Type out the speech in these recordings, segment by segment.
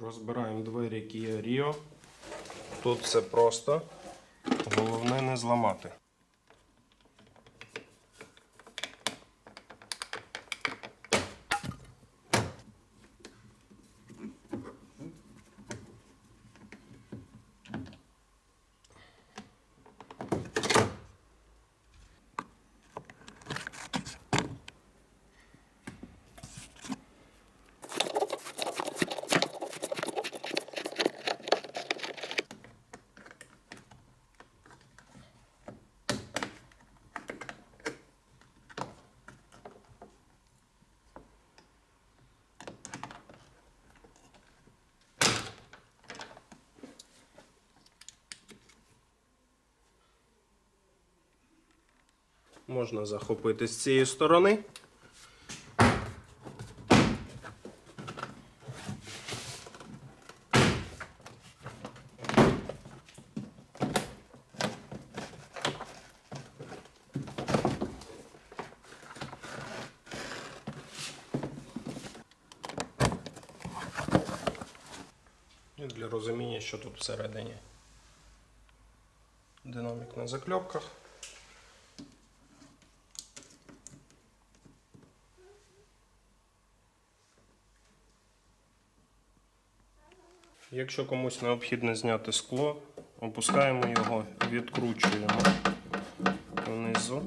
Розбираємо двері Kia Rio. Тут все просто. Головне не зламати. Можна захопити з цієї сторони. І для розуміння, що тут всередині. Динамік на закльопках. Якщо комусь необхідно зняти скло, опускаємо його, відкручуємо внизу.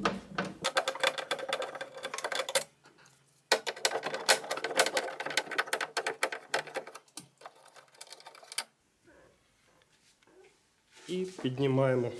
І піднімаємо